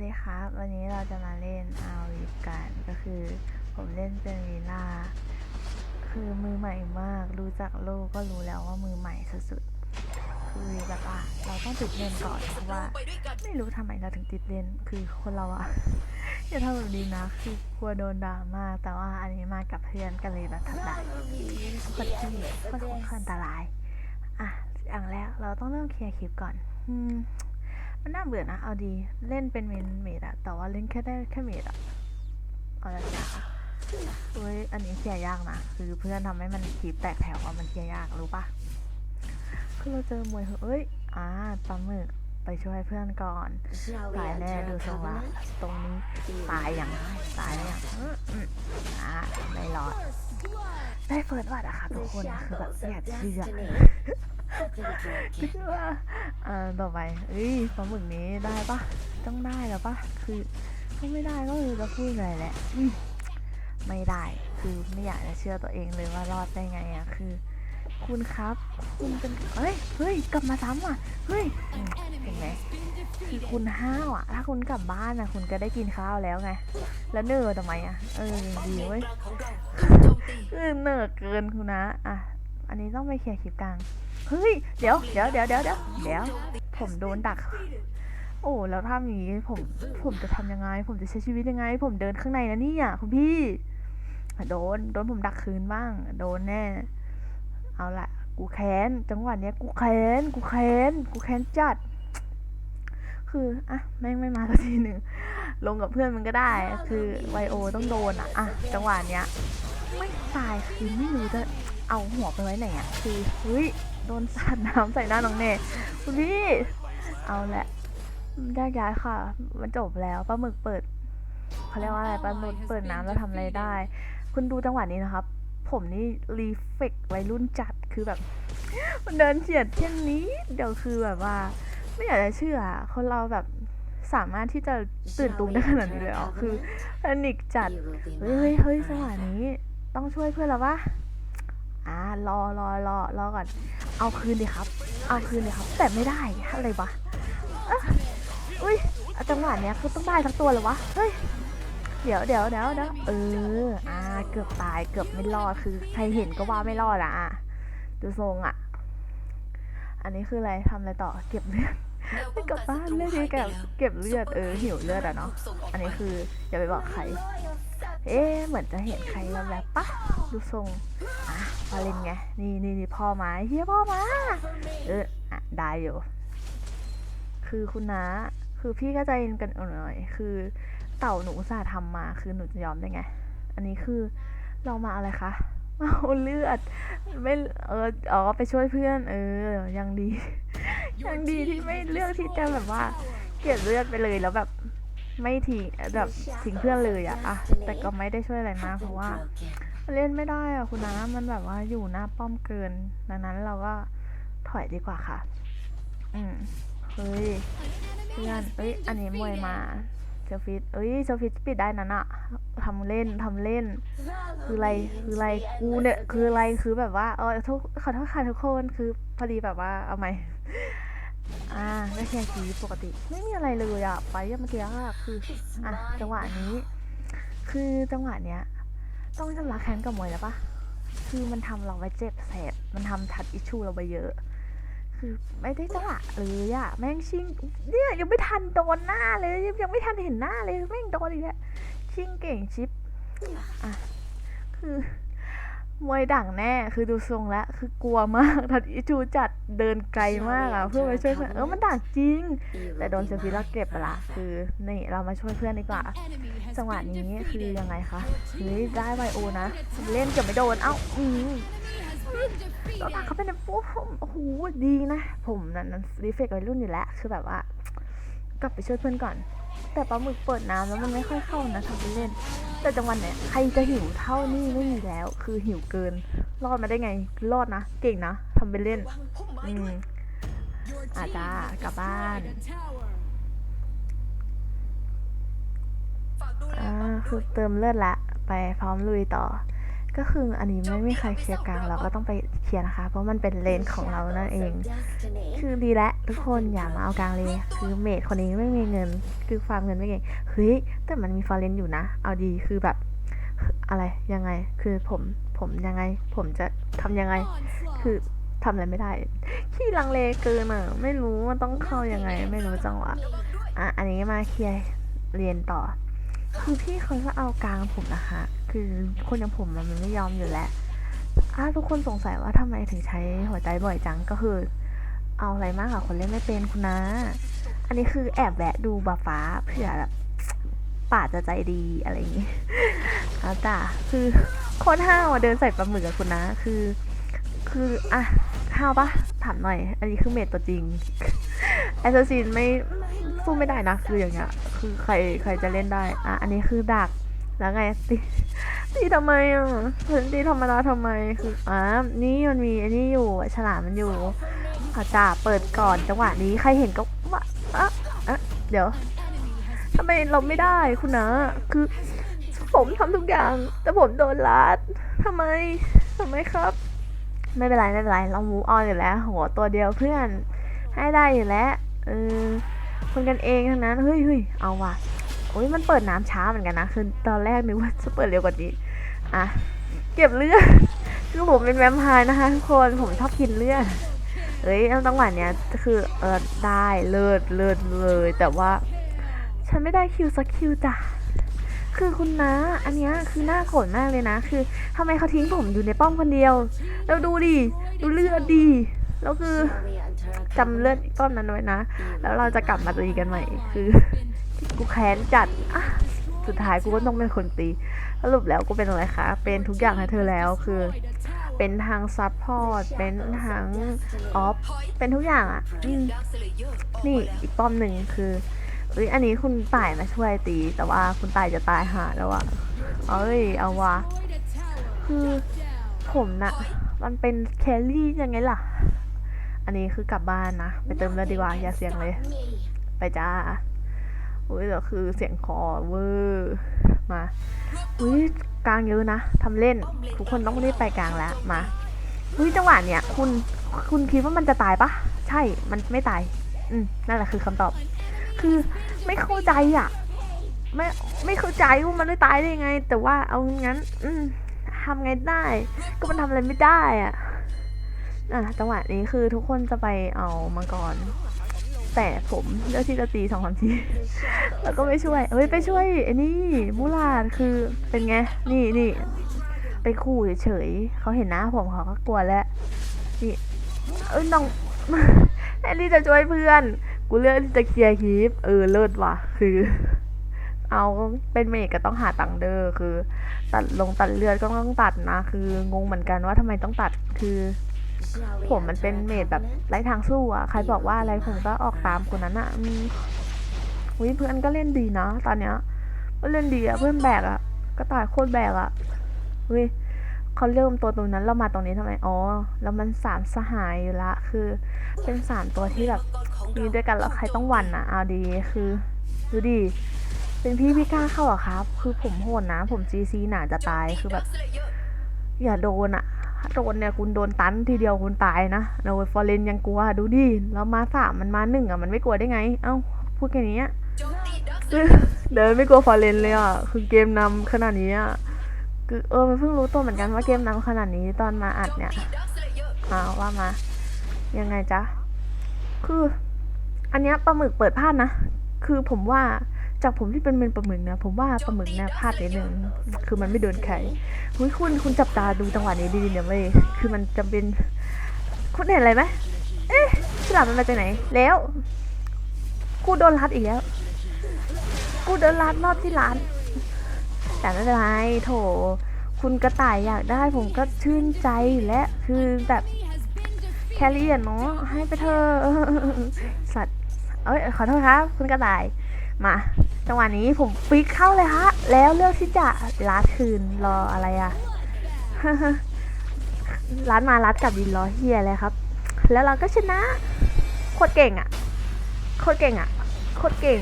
วัสดีครับ วันนี้เราจะมาเล่นอาวีกันก็คือ ผมเล่นเป็นวีล่าคือมือใหม่มากรู้จักโลกก็รู้แล้วว่ามือใหม่สุดๆคือแบบว่าเราต้องติดเล่นก่อนเพราะว่า ไม่รู้ทำไมเราถึงติดเล่นคือคนเราอะอย่าทำแบบนี้นะ คือกลัวโดนด่ามากแต่ว่าอันนี้มากับเพื่อนกันเลยแบบทำได้คนที่ค่อนข้างอันตรายอะอย่างแรกเราต้องเริ่มเคลียร์คลิปก่อน อืม มันน่าเบื่อนะ เอาดี เล่นเป็นเมนเมดอะแต่ว่าเล่นแค่ได้แค่เมดอะเอาละจ้าเฮ้ย อันนี้เคลียร์ยากนะ คือเพื่อนทำให้มันคลิปแตกแถวว่ามันเคลียร์ยากรู้ปะคือเราเจอมวยเหอะเอ้ย อ่าปลาหมึกไปช่วยเพื่อนก่อนตายแน่ดูทรงละตรงนี้ตายอย่างตายอย่างอืมอืมอ่าไม่รอดได้เฟิร์สวัดอะค่ะทุกคนคือแบบอยากเชื่อ คือว่าอ่อต่อไปเอ้ยปลาหมึกนี้ได้ปะต้องได้แล้วปะคือถ้าไม่ได้ก็คือจะพูดอะไรแหละไม่ได้คือไม่อยากจะเชื่อตัวเองเลยว่ารอดได้ไงอะคือ คุณครับ คุณเป็นเฮ้ยเฮ้ยกลับมาซ้ำอะเฮ้ยเห็นไหมคือคุณห้าวอะ ถ้าคุณกลับบ้านอะ คุณก็ได้กินข้าวแล้วไง แล้วเนอทำไมอะเออดีเว้ยคือเนอเกินคุณนะอะอันนี้ต้องไปเคลียร์คลิปกลาง เฮ้ย เดี๋ยวเดี๋ยวเดี๋ยวเดี๋ยวเดี๋ยวเดี๋ยว ผมโดนดัก โอ้ แล้วถ้าอย่างนี้ผม ผมจะทำยังไง ผมจะใช้ชีวิตยังไง ผมเดินข้างในนะเนี่ยคุณพี่ โดน โดนผมดักคืนบ้าง โดนแน่ เอาละกูแค้น จังหวะเนี้ยกูแค้น กูแค้น กูแค้นจัด คือ อะ แม่งไม่มาสักทีหนึ่ง ลงกับเพื่อนมันก็ได้ คือไวโอต้องโดนอะ อะ จังหวะเนี้ย ไม่ตายคือไม่รู้จะเอาหัวไปไว้ไหนอะคือเฮ้ยโดนสาดน้ำใส่หน้าน้องเน่คุณพี่เอาแหละแยกย้ายค่ะ มันจบแล้วปลาหมึกเปิดเขาเรียกว่าอะไรปลาหมึกเปิดน้ำแล้วทำอะไรได้ คุณดูจังหวะนี้นะครับ ผมนี่รีเฟกวัยรุ่นจัดคือแบบ มันเดินเฉียดเช่นนี้ เดี๋ยวคือแบบว่า ไม่อยากจะเชื่อคนเราแบบสามารถที่จะตื่นตูมได้ขนาดนี้เลยเหรอคือแพนิคจัดเฮ้ยเฮ้ยเฮ้ยจังหวะนี้ ต้องช่วยเพื่อนแล้วะอ่ารอรอรอรอก่อน เอาคืนดิครับ เอาคืนดิครับ แต่ไม่ได้อะไรวะอะอุ้ยจังหวะเนี้ยคือต้องได้ทั้งตัวเลยวะเฮ้ยเดี๋ยวเดี๋ยวเดี๋ยวเดี๋ยวเอออ่าเกือบตายเกือบไม่รอดคือใครเห็นก็ว่าไม่รอดอะอะดูทรงอะ อันนี้คืออะไรทำอะไรต่อเก็บเลือดไม่กลับบ้านเลยดีแกเก็บเลือดเออหิวเลือดอะเนาะอันนี้คืออย่าไปบอกใคร เอ๊เหมือนจะเห็นใครแล้วแบบปะดูทรงอะพอเล่นไง นี่นี่นี่พ่อมาเฮียพ่อมาเอออะได้อยู่ คือคุณน้าคือพี่ก็ใจเย็นกันหน่อย คือเต่าหนูสาทำมา คือหนูจะยอมได้ไง อันนี้คือเรามาอะไรคะมาเอาเลือดไม่เอออ๋อไปช่วยเพื่อน เออ ยังดี ยังดีที่ไม่เลือกที่จะแบบว่า เกลียดเลือดไปเลยแล้วแบบ ไม่ทิ้งแบบทิ้งเพื่อนเลยอะอะแต่ก็ไม่ได้ช่วยอะไรมากเพราะว่าเล่นไม่ได้อะคุณนะมันแบบว่าอยู่หน้าป้อมเกินดังนั้นเราก็ถอยดีกว่าค่ะ อืมเฮ้ยเพื่อนเอ้ยอันนี้มวยมาเซลฟิตเอ้ยเซลฟิตปิดได้นั่นอะทำเล่นทำเล่น คืออะไรคืออะไรกูเนี่ยคืออะไรคือแบบว่าเออทุกขอโทษค่ะทุกคนคือพอดีแบบว่าเอาไหม อ่าไม่แค่คีปกติ ไม่มีอะไรเลยอะไปเมื่อกี้อะคืออะจังหวะนี้ คือจังหวะเนี้ย ต้องชำระแค้นกับมวยแล้วปะคือมันทำเราไปเจ็บแสบมันทำทัดอิชชูเราไปเยอะ คือไม่ได้จังหวะเลยอะแม่งชิงเนี่ยยังไม่ทันโดนหน้าเลย ยังไม่ทันเห็นหน้าเลยแม่งโดนอีกแล้วชิงเก่งชิปอะคือ มวยดั่งแน่ คือดูทรงแล้วคือกลัวมากทัดอิชูจัดเดินไกลมากอะเพื่อไปช่วยเพื่อนเออมันดั่งจริง แต่โดนเซฟิลาเก็บไปละ คือนี่เรามาช่วยเพื่อนดีกว่า จังหวะนี้คือยังไงคะเฮ้ยได้ไวโอนะ เล่นเกือบไม่โดนเอ้าอืมตอนหลังเขาเป็นปุ๊บโอ้โหดีนะ ผมนั้นนั้นรีเฟกวัยรุ่นอยู่แล้ว คือแบบว่ากลับไปช่วยเพื่อนก่อน แต่ปลาหมึกเปิดน้ำแล้วมันไม่ค่อยเข้านะทำไปเล่น แต่จังหวะเนี้ยใครจะหิวเท่านี่ไม่มีแล้ว คือหิวเกิน รอดมาได้ไง รอดนะ เก่งนะทำไปเล่นอืมอาจ้ากลับบ้านอ่าคือเติมเลือดละ ไปพร้อมลุยต่อ ก็คืออันนี้ไม่มีใครเคลียร์กลางเราก็ต้องไปเคลียร์นะคะ เพราะมันเป็นเลนของเรานั่นเอง คือดีแล้วทุกคนอย่ามาเอากลางเลย คือเมดคนนี้ไม่มีเงิน คือฟาร์มเงินไม่เก่งเฮ้ยแต่มันมีฟอร์เรนอยู่นะ เอาดีคือแบบอะไรยังไง คือผมผมยังไง ผมจะทำยังไง คือทำอะไรไม่ได้ขี้ลังเลเกินอะไม่รู้ว่าต้องเข้ายังไง ไม่รู้จังหวะอะอันนี้มาเคลียร์เรียนต่อ คือพี่เขาก็เอากลางผมนะคะ คือคนอย่างผมมันไม่ยอมอยู่แล้วอะทุกคนสงสัยว่าทำไมถึงใช้หัวใจบ่อยจังก็คือ เอาอะไรมากกับคนเล่นไม่เป็นคุณนะ อันนี้คือแอบแวะดูบาฟ้าเผื่อแบบป่าจะใจดีอะไรอย่างงี้เอาจ้ะคือโคตรห้าวเดินใส่ปลาหมึกกับคุณนะ คือ คืออะห้าวปะถามหน่อย อันนี้คือเมดตัวจริงแอสซัสซินไม่สู้ไม่ได้นะ คืออย่างเงี้ย คือใครใครจะเล่นได้ อะ อันนี้คือดัก แล้วไง ตีทำไมอะฉันตีธรรมดาทำไมคืออ่านี่มันมีอันนี้อยู่ฉลามมันอยู่อาจ่าเปิดก่อนจังหวะนี้ใครเห็นก็ว่าอะอะเดี๋ยวทำไมเราไม่ได้คุณนะ คือ ผมทำทุกอย่าง แต่ผมโดนลัดทำไมทำไมครับ ไม่เป็นไรไม่เป็นไรเรามูออนอยู่แล้วหัวตัวเดียวเพื่อนให้ได้อยู่แล้วเออคนกันเองทั้งนั้นเฮ้ยเฮ้ยเอาว่ะ โอ้ยมันเปิดน้ำช้าเหมือนกันนะ คือตอนแรกนึกว่าจะเปิดเร็วกว่านี้ อะ เก็บเลือด คือผมเป็นแวมไพร์นะคะทุกคน ผมชอบกินเลือด เอ้ยจังหวะเนี้ยคือเออได้เลิศเลิศเลย แต่ว่า ฉันไม่ได้คิวสักคิวจ้ะ คือคุณนะ อันเนี้ยคือน่าโกรธมากเลยนะ คือทำไมเขาทิ้งผมอยู่ในป้อมคนเดียว แล้วดูดิ ดูเลือดดี แล้วคือจำเลือดป้อมนั้นไว้นะ แล้วเราจะกลับมาตีกันใหม่ คือ กูแค้นจัดอะสุดท้ายกูก็ต้องเป็นคนตีสรุปแล้วกูเป็นอะไรคะ เป็นทุกอย่างให้เธอแล้วคือ เป็นทางซัพพอร์ต เป็นทั้งออฟ เป็นทุกอย่างอะ นี่อีกป้อมหนึ่งคือเอ้ยอันนี้คุณต่ายมาช่วยตี แต่ว่าคุณต่ายจะตายหาแล้วอะเอ้ย เอาวะ คือผมน่ะมันเป็นแคลรี่ยังไงล่ะ อันนี้คือกลับบ้านนะ ไปเติมเลือดดีกว่า อย่าเสียงเลย ไปจ้า อุ้ยแต่คือเสียงคอเวอร์มาอุ้ยกลางเยอะนะทำเล่น ทุกคนต้องรีบไปกลางแล้วมาอุ้ยจังหวะเนี้ยคุณคุณคิดว่ามันจะตายปะใช่มันไม่ตาย อืมนั่นแหละคือคำตอบ คือไม่เข้าใจอะไม่ไม่เข้าใจว่ามันไม่ตายได้ยังไง แต่ว่าเอางั้น อืมทำไงได้ ก็มันทำอะไรไม่ได้อะอะจังหวะนี้คือทุกคนจะไปเอามังกร แต่ผมเลือกที่จะตีสองสามทีแล้วก็ไม่ช่วยเอ้ยไปช่วยไอ้นี่มูลาดคือเป็นไง นี่นี่ไปขู่เฉยๆเขาเห็นหน้าผมเขาก็กลัวแล้วนี่เอ้ยน้องแทนที่จะช่วยเพื่อน กูเลือกที่จะเคลียร์คลิปเออเลิศว่ะ คือ เอาเป็นเมกก็ต้องหาตังเด้อคือ ตัดลงตัดเลือดก็ต้องตัดนะ คืองงเหมือนกันว่าทำไมต้องตัดคือ ผมมันเป็นเมดแบบไร้ทางสู้อะใครบอกว่าอะไรผมก็ออกตามคนนั้นอะอืมวิเพื่อนก็เล่นดีนะตอนเนี้ยก็เล่นดีอะเพื่อนแบกอะก็ตายโคตรแบกอะเว้ยเขาเริ่มตัวตรงนั้นเรามาตรงนี้ทำไมอ๋อแล้วมันสามสหายอยู่ละคือ เป็นสามตัวที่แบบมีด้วยกันแล้วใครต้องหวันอะเอาดีคือดูดิเป็นพี่พี่กล้าเข้าเหรอะครับ คือผมโหดนะ ผมซีซีหนาจะตายคือแบบ อย่าโดนอะถ้า โดนเนี่ยคุณโดนตันทีเดียวคุณตายนะโดยฟอร์เรนยังกลัวดูดิแล้วมาสามมันมาหนึ่งอะมันไม่กลัวได้ไง เอ้าพูดแค่นี้อะเดินไม่กลัวฟอร์เรนเลยอะคือเกมนำขนาดนี้อะคือเออมันเพิ่งรู้ตัวเหมือนกันว่าเกมนำขนาดนี้ตอนมาอัดเนี่ยอ้าวว่ามา ยังไงจ๊ะคือ อันเนี้ยปลาหมึกเปิดพลาดนะ คือผมว่า จากผมที่เป็นเมนปลาหมึกนะผมว่าปลาหมึกเนี่ยพลาดนิดนึงคือมันไม่โดนใครเฮ้ยคุณคุณจับตาดูจังหวะนี้ดีๆเนี่ยเว้ยคือมันจะเป็นคุณเห็นอะไรไหมเอ๊ะฉลามมันมาจากไหน แล้ว กูโดนรัดอีกแล้ว กูโดนรัดรอบที่ร้านแต่ไม่เป็นไรโถ คุณกระต่ายอยากได้ผมก็ชื่นใจและคือแบบแครี่อะเนาะให้ไปเธอสัตว์เอ้ยขอโทษครับ คุณกระต่ายมา จังหวะนี้ผมฟิกเข้าเลยฮะ แล้วเลือกที่จะลัดคืนรออะไรอะลัดมาลัดกับดินรอเฮียเลยครับ แล้วเราก็ชนะโคตรเก่งอะโคตรเก่งอะโคตรเก่ง